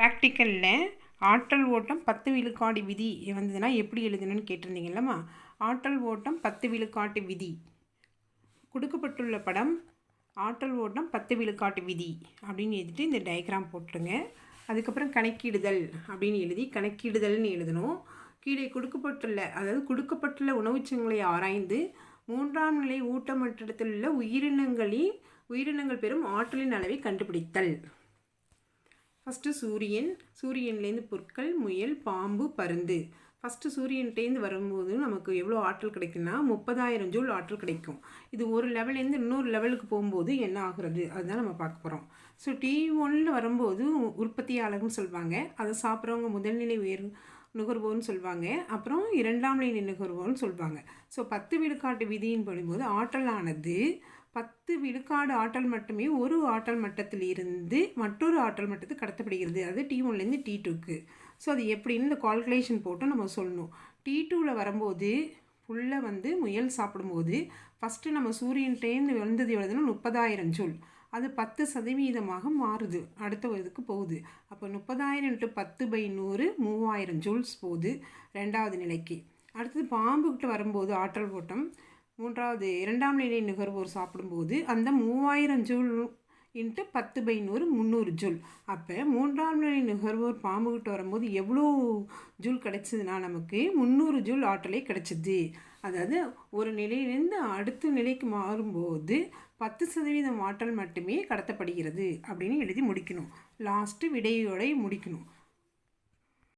ப்ராக்டிக்கலில் ஆற்றல் ஓட்டம் பத்து விழுக்காடு விதி வந்ததுன்னா எப்படி எழுதணும்னு கேட்டிருந்தீங்கல்லம்மா ஆற்றல் ஓட்டம் பத்து விழுக்காட்டு விதி. கொடுக்கப்பட்டுள்ள படம் ஆற்றல் ஓட்டம் பத்து விழுக்காட்டு விதி அப்படின்னு எழுதிட்டு இந்த டயக்ராம் போட்டுருங்க. அதுக்கப்புறம் கணக்கிடுதல் அப்படின்னு எழுதி கணக்கிடுதல்னு எழுதணும். கீழே கொடுக்கப்பட்டுள்ள அதாவது கொடுக்கப்பட்டுள்ள உணவுச்சங்களை ஆராய்ந்து மூன்றாம் நிலை ஊட்டமற்றத்தில் உள்ள உயிரினங்களின் உயிரினங்கள் பெறும் ஆற்றலின் அளவை கண்டுபிடித்தல். ஃபஸ்ட்டு சூரியன். சூரியன்லேருந்து பொருட்கள் முயல் பாம்பு பருந்து. ஃபஸ்ட்டு சூரியன்கிட்டேருந்து வரும்போது நமக்கு எவ்வளோ ஆற்றல் கிடைக்குன்னா முப்பதாயிரம் ஜூல் ஆற்றல் கிடைக்கும். இது ஒரு லெவல்லேருந்து இன்னொரு லெவலுக்கு போகும்போது என்ன ஆகுறது? அதுதான் நம்ம பார்க்க போகிறோம் ஸோ டி ஒன்னில் வரும்போது உற்பத்தியாளர்னு சொல்லுவாங்க அதை சாப்பிட்றவங்க முதல்நிலை உயர் நுகர்வோர்னு சொல்லுவாங்க அப்புறம் இரண்டாம் நிலை நுகர்வோர்னு சொல்லுவாங்க ஸோ பத்து விழுக்காட்டு விதியின் படும்போது ஆற்றலானது பத்து விழுக்காடு ஆற்றல் மட்டுமே ஒரு ஆற்றல் மட்டத்தில் இருந்து மற்றொரு ஆற்றல் மட்டத்துக்கு கடத்தப்படுகிறது. அது டி ஒன்லேருந்து டி டூக்கு ஸோ அது எப்படின்னு இந்த கால்குலேஷன் போட்டு நம்ம சொல்லணும். டி டூவில் வரும்போது ஃபுல்லாக வந்து முயல் சாப்பிடும்போது ஃபஸ்ட்டு நம்ம சூரியன்ட்டேருந்து வந்தது எவ்வளோதுன்னா முப்பதாயிரம் சொல். அது பத்து சதவீதமாக மாறுது. அடுத்த இதுக்கு போகுது. அப்போ முப்பதாயிரம் டு பத்து பை நூறு மூவாயிரம் ஜூல்ஸ் போகுது ரெண்டாவது நிலைக்கு. அடுத்தது பாம்புக்கிட்ட வரும்போது ஆற்றல் ஓட்டம் மூன்றாவது இரண்டாம் நிலை நுகர்வோர் சாப்பிடும்போது அந்த மூவாயிரம் ஜூல் இன்ட்டு பத்து பை நூறு முந்நூறு ஜூல். அப்போ மூன்றாம் நிலை நுகர்வோர் பாம்புகிட்ட வரும்போது எவ்வளோ ஜூல் கிடச்சிதுன்னா நமக்கு முந்நூறு ஜூல் ஆற்றலே கிடச்சிது அதாவது ஒரு நிலையிலேருந்து அடுத்த நிலைக்கு மாறும்போது பத்து சதவீதம் ஆற்றல் மட்டுமே கடத்தப்படுகிறது அப்படின்னு எழுதி முடிக்கணும். லாஸ்ட்டு விடையோடய முடிக்கணும்.